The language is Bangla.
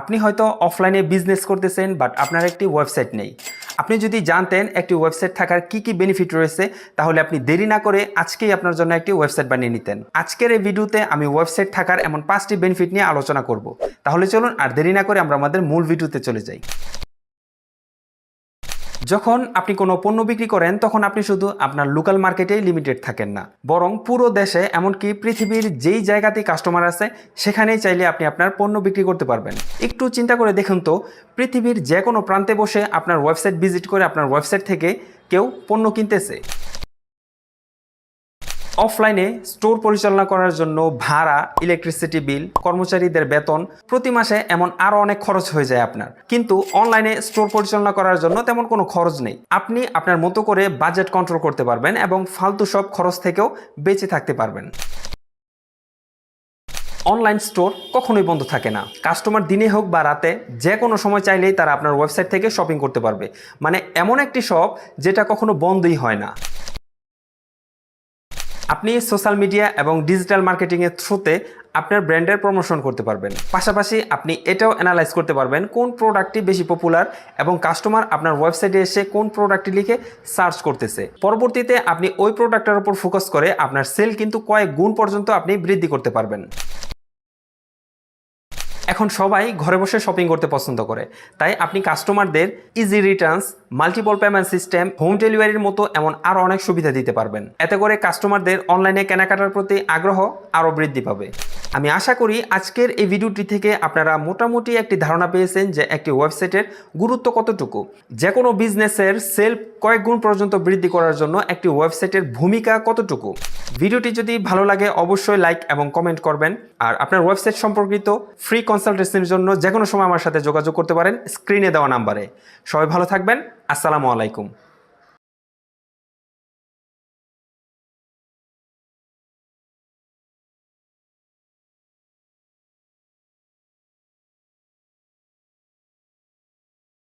আপনি হয়তো অফলাইনে বিজনেস করতেছেন বাট আপনার একটি ওয়েবসাইট নেই। আপনি যদি জানতেন একটি ওয়েবসাইট থাকার কি কি বেনিফিট রয়েছে, তাহলে আপনি দেরি না করে আজকেই আপনার জন্য একটি ওয়েবসাইট বানিয়ে নিতেন। আজকের এই ভিডিওতে আমি ওয়েবসাইট থাকার এমন পাঁচটি বেনিফিট নিয়ে আলোচনা করব। তাহলে চলুন, আর দেরি না করে আমরা আমাদের মূল ভিডিওতে চলে যাই। যখন আপনি কোনো পণ্য বিক্রি করেন, তখন আপনি শুধু আপনার লোকাল মার্কেটেই লিমিটেড থাকেন না। বরং পুরো দেশে, এমনকি পৃথিবীর যেই জায়গাতে কাস্টমার আছে, সেখানেই চাইলে আপনি আপনার পণ্য বিক্রি করতে পারবেন। একটু চিন্তা করে দেখুন তো, পৃথিবীর যে কোনো প্রান্তে বসে আপনার ওয়েবসাইট ভিজিট করে আপনার ওয়েবসাইট থেকে কেউ পণ্য কিনতেছে। অফলাইনে স্টোর পরিচালনা করার জন্য ভাড়া ইলেকট্রিসিটি বিল কর্মচারীদের বেতন, প্রতি মাসে এমন আরও অনেক খরচ হয়ে যায় আপনার। কিন্তু অনলাইনে স্টোর পরিচালনা করার জন্য তেমন কোনো খরচ নেই। আপনি আপনার মতো করে বাজেট কন্ট্রোল করতে পারবেন এবং ফালতু সব খরচ থেকেও বেঁচে থাকতে পারবেন। অনলাইন স্টোর কখনোই বন্ধ থাকে না। কাস্টমার দিনে হোক বা রাতে, যে কোনো সময় চাইলেই তারা আপনার ওয়েবসাইট থেকে শপিং করতে পারবে। মানে এমন একটি শপ যেটা কখনো বন্ধই হয় না। আপনি সোশ্যাল মিডিয়া এবং ডিজিটাল মার্কেটিংয়ের থ্রুতে আপনার ব্র্যান্ডের প্রমোশন করতে পারবেন। পাশাপাশি আপনি এটাও অ্যানালাইজ করতে পারবেন কোন প্রোডাক্টটি বেশি পপুলার এবং কাস্টমার আপনার ওয়েবসাইটে এসে কোন প্রোডাক্টটি লিখে সার্চ করতেছে। পরবর্তীতে আপনি ওই প্রোডাক্টের উপর ফোকাস করে আপনার সেল কিন্তু কয়েক গুণ পর্যন্ত আপনি বৃদ্ধি করতে পারবেন। এখন সবাই ঘরে বসে শপিং করতে পছন্দ করে। তাই আপনি কাস্টমারদের easy returns multiple payment system home ডেলিভারির মতো এমন আরও অনেক সুবিধা দিতে পারবেন। এতে করে কাস্টমারদের অনলাইনে কেনাকাটার প্রতি আগ্রহ আরও বৃদ্ধি পাবে। আমি আশা করি আজকের এই ভিডিওটি থেকে আপনারা মোটামুটি একটি ধারণা পেয়েছেন যে একটি ওয়েবসাইটের গুরুত্ব কতটুকু। যে কোনো বিজনেসের সেল কয়েক গুণ পর্যন্ত বৃদ্ধি করার জন্য একটি ওয়েবসাইটের ভূমিকা কতটুকু। ভিডিওটি যদি ভালো লাগে, অবশ্যই লাইক এবং কমেন্ট করবেন। আর আপনার ওয়েবসাইট সম্পর্কিত ফ্রি কনসালটেশনের জন্য যে কোনো সময় আমার সাথে যোগাযোগ করতে পারেন স্ক্রিনে দেওয়া নাম্বারে। সবাই ভালো থাকবেন। আসসালামু আলাইকুম।